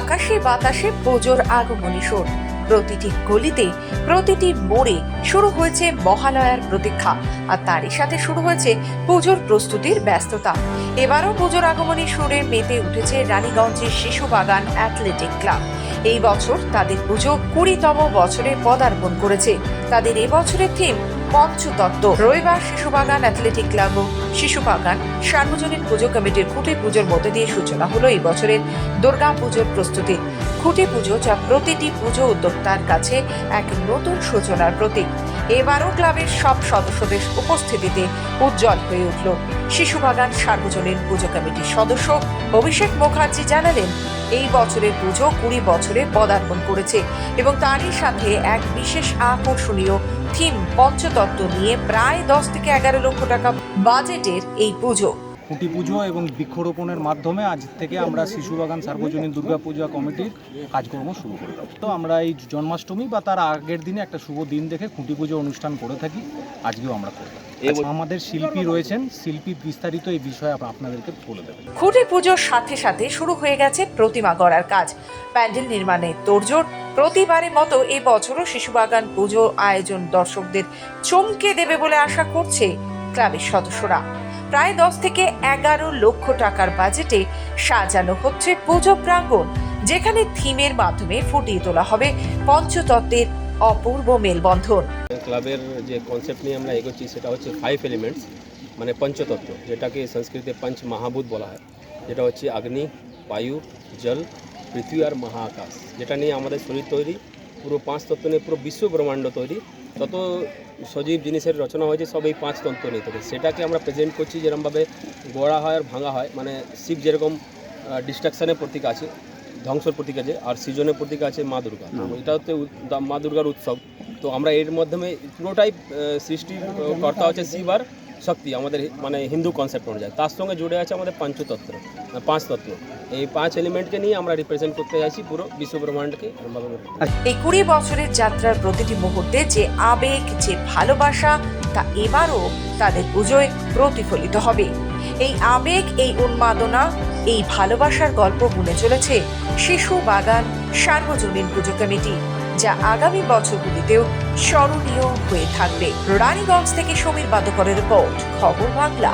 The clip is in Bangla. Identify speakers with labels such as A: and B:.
A: আকাশে বাতাসে পুজোর আগমনী সুর। প্রতিটি গলিতে প্রতিটি মোড়ে শুরু হয়েছে মহালয়ার প্রতীক্ষা, আর তারই সাথে শুরু হয়েছে পুজোর প্রস্তুতির ব্যস্ততা। এবারও পুজোর আগমনী সুরে মেতে উঠেছে রানীগঞ্জের শিশু বাগান অ্যাথলেটিক ক্লাব। এই বছর তাদের পুজো কুড়িতম বছরে পদার্পণ করেছে। তাদের এবছরের থিম পঞ্চতত্ত্ব রবিবার শিশুবাগান অ্যাথলেটিক ক্লাব ও শিশু বাগান সার্বজনীন পুজো কমিটির খুঁটি পুজোর মধ্যে দিয়ে সূচনা হলো এই বছরের দুর্গা পুজোর প্রস্তুতি। খুঁটি পুজো যা প্রতিটি পুজো উদ্যোক্তার কাছে এক নতুন সূচনার প্রতীক। এবারও ক্লাবের সব সদস্যদের উপস্থিতিতে উজ্জ্বল হয়ে উঠল। শিশুবাগান সার্বজনীন পুজো কমিটির সদস্য অভিষেক মুখার্জি জানালেন, এই বছরের পুজো কুড়ি বছরে পদার্পণ করেছে এবং তারই সাথে এক বিশেষ আকর্ষণীয় থিম পঞ্চতত্ত্ব নিয়ে প্রায় দশ থেকে এগারো লক্ষ টাকা বাজেটের এই পুজো।
B: খুঁটি পুজো এবং বৃক্ষরোপণের মাধ্যমে আজ থেকে আমরা শিশুবাগান সার্বজনীন দুর্গাপূজা কমিটির কাজকর্ম শুরু করলাম তো আমরা এই জন্মাষ্টমী বা তার আগের দিনে একটা শুভ দিন দেখে খুঁটি পুজো অনুষ্ঠান করে থাকি আজকেও আমরা করলাম আচ্ছা, আমাদের শিল্পী রয়েছেন শিল্পী বিস্তারিত এই বিষয়ে আপ- আপনাদেরকে বলে দেবেন
A: খুঁটি পুজোর সাথে সাথে শুরু হয়ে গেছে প্রতিমা গড়ার কাজ। প্যান্ডেল নির্মাণে তোড়জোড় প্রতিবারের মতো এই বছরও শিশুবাগান পুজো আয়োজন দর্শকদের চমকে দেবে বলে আশা করছে ক্লাবের সদস্যরা। প্রায় দশ থেকে এগারো লক্ষ টাকার বাজেটে সাজানো হচ্ছে পুজো প্রাঙ্গণ, যেখানে থিমের মাধ্যমে ফুটিয়ে তোলা হবে পঞ্চতত্ত্বের অপূর্ব মেলবন্ধন।
C: ক্লাবের যে কনসেপ্ট নিয়ে আমরা এগোচ্ছি সেটা হচ্ছে ফাইভ এলিমেন্টস মানে পঞ্চতত্ত্ব, যেটাকে সংস্কৃতে পঞ্চ মহাভূত বলা হয়। যেটা হচ্ছে অগ্নি বায়ু, জল পৃথিবী আর মহাকাশ যেটা নিয়ে আমাদের শরীর তৈরি পুরো পাঁচ তত্ত্ব নিয়ে পুরো বিশ্ব ব্রহ্মাণ্ড তৈরি। তত সজীব জিনিসের রচনা হয়েছে সব এই পাঁচ তত্ত্ব নিয়ে তৈরি। সেটাকে আমরা প্রেজেন্ট করছি যেরকমভাবে গড়া হয় আর ভাঙা হয় মানে শিব যেরকম ডিস্ট্রাকশনের প্রতীক আছে ধ্বংসর প্রতীক আছে আর সৃজনের প্রতীক আছে মা দুর্গা। এটা হচ্ছে মা দুর্গার উৎসব। তো আমরা এর মাধ্যমে পুরোটাই সৃষ্টির কর্তা হচ্ছে শিব আর শক্তি আমাদের মানে হিন্দু কনসেপ্ট অনুযায়ী। তার সঙ্গে জুড়ে আছে আমাদের পঞ্চতত্ত্ব আহ, পাঁচ তত্ত্ব এই পাঁচ এলিমেন্টকে নিয়ে আমরা রিপ্রেজেন্ট করতে চাইছি পুরো বিশ্ব ব্রহ্মাণ্ডকে এরমভাবে
A: এই কুড়ি বছরের যাত্রার প্রতিটি মুহূর্তে যে আবেগ যে ভালোবাসা তা এবারও তাদের পুজোয় প্রতিফলিত হবে। এই আবেগ এই উন্মাদনা এই ভালোবাসার গল্প বুনে চলেছে শিশু বাগান সার্বজনীন পুজো কমিটি। যা আগামী বছরগুলিতেও স্মরণীয় হয়ে থাকবে। রানীগঞ্জ থেকে সমীর বাদকরের রিপোর্ট খবর বাংলা।